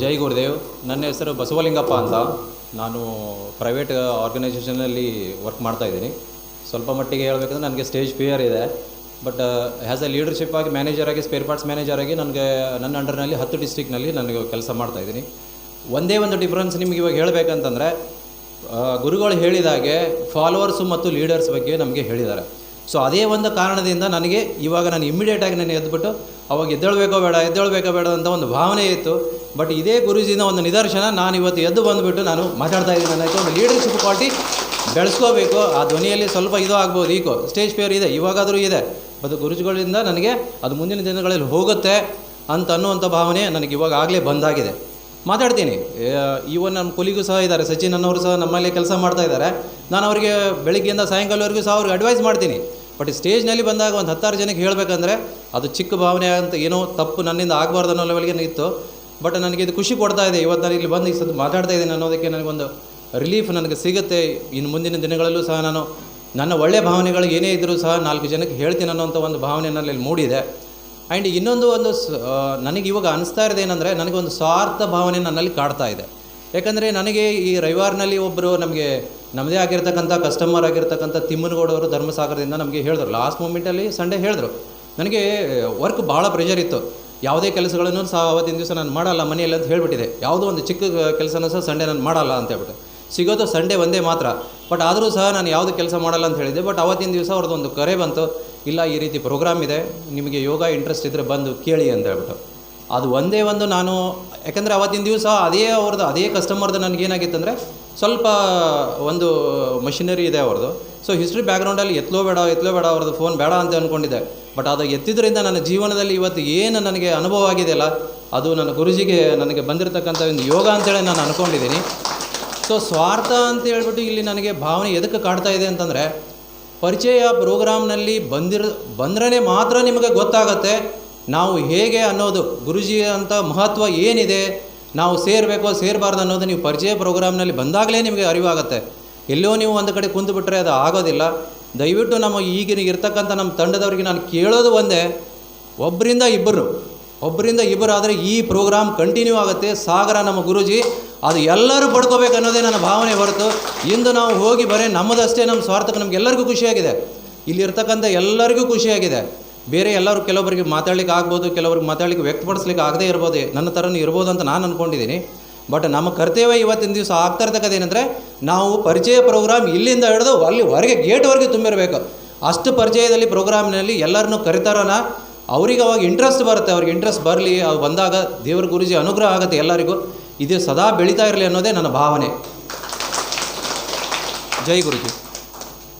ಜೈ ಗುರುದೇವ್. ನನ್ನ ಹೆಸರು ಬಸವಲಿಂಗಪ್ಪ ಅಂತ. ನಾನು ಪ್ರೈವೇಟ್ ಆರ್ಗನೈಸೇಷನಲ್ಲಿ ವರ್ಕ್ ಮಾಡ್ತಾ ಇದ್ದೀನಿ. ಸ್ವಲ್ಪ ಮಟ್ಟಿಗೆ ಹೇಳಬೇಕಂದ್ರೆ ನನಗೆ ಸ್ಟೇಜ್ ಫಿಯರ್ ಇದೆ. ಬಟ್ ಆ್ಯಸ್ ಎ ಲೀಡರ್ಶಿಪ್ ಆಗಿ ಮ್ಯಾನೇಜರ್ ಆಗಿ ಸ್ಪೇರ್ ಪಾರ್ಟ್ಸ್ ಮ್ಯಾನೇಜರ್ ಆಗಿ ನನಗೆ, ನನ್ನ ಅಂಡರ್ನಲ್ಲಿ ಹತ್ತು ಡಿಸ್ಟ್ರಿಕ್ನಲ್ಲಿ ನನಗೆ ಕೆಲಸ ಮಾಡ್ತಾ ಇದ್ದೀನಿ. ಒಂದೇ ಒಂದು ಡಿಫ್ರೆನ್ಸ್ ನಿಮ್ಗೆ ಇವಾಗ ಹೇಳಬೇಕಂತಂದರೆ ಗುರುಗಳು ಹೇಳಿದಾಗೆ ಫಾಲೋವರ್ಸು ಮತ್ತು ಲೀಡರ್ಸ್ ಬಗ್ಗೆ ನಮಗೆ ಹೇಳಿದ್ದಾರೆ. ಸೊ ಅದೇ ಒಂದು ಕಾರಣದಿಂದ ನನಗೆ ಇವಾಗ ನಾನು ಇಮ್ಮಿಡಿಯೇಟಾಗಿ ನಾನು ಎದ್ದುಬಿಟ್ಟು ಅವಾಗ ಎದ್ದೇಳಬೇಕೋ ಬೇಡ ಎದ್ದೇಳಬೇಕೋ ಬೇಡ ಅಂತ ಒಂದು ಭಾವನೆ ಇತ್ತು. ಬಟ್ ಇದೇ ಗುರುಜಿನ ಒಂದು ನಿದರ್ಶನ ನಾನು ಇವತ್ತು ಎದ್ದು ಬಂದುಬಿಟ್ಟು ನಾನು ಮಾತಾಡ್ತಾ ಇದ್ದೀನಿ ನನಗೆ ಒಂದು ಲೀಡರ್ಶಿಪ್ ಕ್ವಾಲಿಟಿ ಬೆಳೆಸ್ಕೋಬೇಕು. ಆ ಧ್ವನಿಯಲ್ಲಿ ಸ್ವಲ್ಪ ಇದು ಆಗ್ಬೋದು ಈಕೋ ಸ್ಟೇಜ್ ಫೇರ್ ಇದೆ, ಇವಾಗಾದರೂ ಇದೆ. ಅದು ಗುರುಜುಗಳಿಂದ ನನಗೆ ಅದು ಮುಂದಿನ ದಿನಗಳಲ್ಲಿ ಹೋಗುತ್ತೆ ಅಂತ ಅನ್ನುವಂಥ ಭಾವನೆ ನನಗೆ ಇವಾಗ ಆಗಲೇ ಬಂದಾಗಿದೆ. ಮಾತಾಡ್ತೀನಿ. ಇವನ್ ನಮ್ಮ ಕೊಲಿಗೂ ಸಹ ಇದ್ದಾರೆ, ಸಚಿನ್ ಅನ್ನೋರು ಸಹ ನಮ್ಮಲ್ಲಿ ಕೆಲಸ ಮಾಡ್ತಾ ಇದ್ದಾರೆ. ನಾನು ಅವರಿಗೆ ಬೆಳಿಗ್ಗೆಯಿಂದ ಸಾಯಂಕಾಲವರೆಗೂ ಸಹ ಅವ್ರಿಗೆ ಅಡ್ವೈಸ್ ಮಾಡ್ತೀನಿ. ಬಟ್ ಸ್ಟೇಜ್ನಲ್ಲಿ ಬಂದಾಗ ಒಂದು ಹತ್ತಾರು ಜನಕ್ಕೆ ಹೇಳಬೇಕಂದ್ರೆ ಅದು ಚಿಕ್ಕ ಭಾವನೆ ಅಂತ ಏನೋ ತಪ್ಪು ನನ್ನಿಂದ ಆಗಬಾರ್ದು ಅನ್ನೋ ಲೆವೆಲ್ಗೆ ಇತ್ತು. ಬಟ್ ನನಗೆ ಇದು ಖುಷಿ ಕೊಡ್ತಾ ಇದೆ. ಇವತ್ತು ನಾನು ಇಲ್ಲಿ ಬಂದು ಈ ಸದ್ದು ಮಾತಾಡ್ತಾ ಇದ್ದೀನಿ ಅನ್ನೋದಕ್ಕೆ ನನಗೊಂದು ರಿಲೀಫ್ ನನಗೆ ಸಿಗುತ್ತೆ. ಇನ್ನು ಮುಂದಿನ ದಿನಗಳಲ್ಲೂ ಸಹ ನಾನು ನನ್ನ ಒಳ್ಳೆಯ ಭಾವನೆಗಳು ಏನೇ ಇದ್ದರೂ ಸಹ ನಾಲ್ಕು ಜನಕ್ಕೆ ಹೇಳ್ತೀನಿ ಅನ್ನೋಂಥ ಒಂದು ಭಾವನೆ ನನ್ನಲ್ಲಿ ಮೂಡಿದೆ. ಆ್ಯಂಡ್ ಇನ್ನೊಂದು ಒಂದು ನನಗೆ ಇವಾಗ ಅನಿಸ್ತಾ ಇರೋದು ಏನಂದರೆ ನನಗೆ ಒಂದು ಸ್ವಾರ್ಥ ಭಾವನೆ ನನ್ನಲ್ಲಿ ಕಾಡ್ತಾ ಇದೆ. ಯಾಕಂದರೆ ನನಗೆ ಈ ರವಿವಾರನಲ್ಲಿ ಒಬ್ಬರು ನಮಗೆ ನಮ್ಮದೇ ಆಗಿರ್ತಕ್ಕಂಥ ಕಸ್ಟಮರ್ ಆಗಿರ್ತಕ್ಕಂಥ ತಿಮ್ಮನಗೌಡವರು ಧರ್ಮಸಾಗರದಿಂದ ನಮಗೆ ಹೇಳಿದ್ರು. ಲಾಸ್ಟ್ ಮೂಮೆಂಟಲ್ಲಿ ಸಂಡೇ ಹೇಳಿದ್ರು. ನನಗೆ ವರ್ಕ್ ಭಾಳ ಪ್ರೆಷರ್ ಇತ್ತು. ಯಾವುದೇ ಕೆಲಸಗಳನ್ನು ಸಹ ಅವತ್ತಿನ ದಿವಸ ನಾನು ಮಾಡಲ್ಲ, ಮನೆಯಲ್ಲಿ ಅಂತ ಹೇಳಿಬಿಟ್ಟಿದೆ. ಯಾವುದೋ ಒಂದು ಚಿಕ್ಕ ಕೆಲಸನೂ ಸಹ ಸಂಡೇ ನಾನು ಮಾಡಲ್ಲ ಅಂತ ಹೇಳ್ಬಿಟ್ಟು. ಸಿಗೋದು ಸಂಡೇ ಒಂದೇ ಮಾತ್ರ. ಬಟ್ ಆದರೂ ಸಹ ನಾನು ಯಾವುದು ಕೆಲಸ ಮಾಡಲ್ಲ ಅಂತ ಹೇಳಿದ್ದೆ. ಬಟ್ ಅವತ್ತಿನ ದಿವಸ ಅವ್ರದ್ದು ಒಂದು ಕರೆ ಬಂತು. ಇಲ್ಲ, ಈ ರೀತಿ ಪ್ರೋಗ್ರಾಮ್ ಇದೆ. ನಿಮಗೆ ಯೋಗ ಇಂಟ್ರೆಸ್ಟ್ ಇದ್ದರೆ ಬಂದು ಕೇಳಿ ಅಂತ ಹೇಳ್ಬಿಟ್ಟು. ಅದು ಒಂದೇ ಒಂದು ನಾನು, ಯಾಕಂದರೆ ಅವತ್ತಿನ ದಿವಸ ಅದೇ ಅವ್ರದ್ದು, ಅದೇ ಕಸ್ಟಮರ್ದು ನನಗೇನಾಗಿತ್ತಂದರೆ ಸ್ವಲ್ಪ ಒಂದು ಮಷಿನರಿ ಇದೆ ಅವ್ರದ್ದು. ಸೊ ಹಿಸ್ಟ್ರಿ ಬ್ಯಾಕ್ಗ್ರೌಂಡಲ್ಲಿ ಎತ್ತಲೋ ಬೇಡ ಎತ್ತಲೋ ಬೇಡ, ಅವ್ರದ್ದು ಫೋನ್ ಬೇಡ ಅಂತ ಅಂದ್ಕೊಂಡಿದ್ದೆ ಬಟ್ ಅದು ಎತ್ತಿದ್ರಿಂದ ನನ್ನ ಜೀವನದಲ್ಲಿ ಇವತ್ತು ಏನು ನನಗೆ ಅನುಭವ ಆಗಿದೆಯಲ್ಲ, ಅದು ನನ್ನ ಗುರುಜಿಗೆ ನನಗೆ ಬಂದಿರತಕ್ಕಂಥ ಒಂದು ಯೋಗ ಅಂತೇಳಿ ನಾನು ಅಂದ್ಕೊಂಡಿದ್ದೀನಿ ಸೊ ಸ್ವಾರ್ಥ ಅಂತ ಹೇಳ್ಬಿಟ್ಟು ಇಲ್ಲಿ ನನಗೆ ಭಾವನೆ ಎದಕ್ಕೆ ಕಾಡ್ತಾ ಇದೆ ಅಂತಂದರೆ, ಪರಿಚಯ ಪ್ರೋಗ್ರಾಮ್ನಲ್ಲಿ ಬಂದಿರ ಬಂದ್ರೇ ಮಾತ್ರ ನಿಮಗೆ ಗೊತ್ತಾಗತ್ತೆ, ನಾವು ಹೇಗೆ ಅನ್ನೋದು ಗುರುಜಿ ಅಂತ ಮಹತ್ವ ಏನಿದೆ ನಾವು ಸೇರಬೇಕು, ಸೇರಬಾರ್ದು ಅನ್ನೋದು ನೀವು ಪರಿಚಯ ಪ್ರೋಗ್ರಾಮ್ನಲ್ಲಿ ಬಂದಾಗಲೇ ನಿಮಗೆ ಅರಿವಾಗುತ್ತೆ. ಎಲ್ಲೋ ನೀವು ಒಂದು ಕಡೆ ಕುಂತು ಅದು ಆಗೋದಿಲ್ಲ. ದಯವಿಟ್ಟು ನಮ್ಮ ಈಗಿನ ಇರ್ತಕ್ಕಂಥ ನಮ್ಮ ತಂಡದವರಿಗೆ ನಾನು ಕೇಳೋದು ಒಂದೇ ಒಬ್ಬರಿಂದ ಇಬ್ಬರು ಒಬ್ಬರಿಂದ ಇಬ್ಬರು ಆದರೆ ಈ ಪ್ರೋಗ್ರಾಮ್ ಕಂಟಿನ್ಯೂ ಆಗುತ್ತೆ. ಸಾಗರ ನಮ್ಮ ಗುರುಜಿ, ಅದು ಎಲ್ಲರೂ ಪಡ್ಕೋಬೇಕು ಅನ್ನೋದೇ ನನ್ನ ಭಾವನೆ ಹೊರತು. ಇಂದು ನಾವು ಹೋಗಿ ಬರೀ, ನಮ್ಮದಷ್ಟೇ ನಮ್ಮ ಸ್ವಾರ್ಥಕ್ಕೆ ನಮಗೆಲ್ಲರಿಗೂ ಖುಷಿಯಾಗಿದೆ. ಇಲ್ಲಿರ್ತಕ್ಕಂಥ ಎಲ್ಲರಿಗೂ ಖುಷಿಯಾಗಿದೆ. ಬೇರೆ ಎಲ್ಲರೂ ಕೆಲವೊಬ್ಬರಿಗೆ ಮಾತಾಡ್ಲಿಕ್ಕೆ ಆಗ್ಬೋದು, ಕೆಲವರಿಗೆ ಮಾತಾಡ್ಲಿಕ್ಕೆ ವ್ಯಕ್ತಪಡಿಸ್ಲಿಕ್ಕೆ ಆಗದೇ ಇರ್ಬೋದು. ನನ್ನ ಥರನೂ ಇರ್ಬೋದು ಅಂತ ನಾನು ಅಂದ್ಕೊಂಡಿದ್ದೀನಿ ಬಟ್ ನಮ್ಮ ಕರ್ತವ್ಯ ಇವತ್ತಿನ ದಿವಸ ಆಗ್ತಾ ಇರ್ತಕ್ಕಂಥ ಏನಂದರೆ ನಾವು ಪರಿಚಯ ಪ್ರೋಗ್ರಾಮ್ ಇಲ್ಲಿಂದ ಹಿಡಿದು ಅಲ್ಲಿ ಹೊರಗೆ ಗೇಟ್ವರೆಗೆ ತುಂಬಿರಬೇಕು. ಅಷ್ಟು ಪರಿಚಯದಲ್ಲಿ ಪ್ರೋಗ್ರಾಮ್ನಲ್ಲಿ ಎಲ್ಲರನ್ನೂ ಕರಿತಾರನ ಅವ್ರಿಗೆ ಅವಾಗ ಇಂಟ್ರೆಸ್ಟ್ ಬರುತ್ತೆ. ಅವ್ರಿಗೆ ಇಂಟ್ರೆಸ್ಟ್ ಬರಲಿ ಅವು ಬಂದಾಗ ದೇವ್ರ ಗುರುಜಿ ಅನುಗ್ರಹ ಆಗುತ್ತೆ ಎಲ್ಲರಿಗೂ. ಇದು ಸದಾ ಬೆಳೀತಾ ಇರಲಿ ಅನ್ನೋದೇ ನನ್ನ ಭಾವನೆ. ಜೈ ಗುರುಜಿ.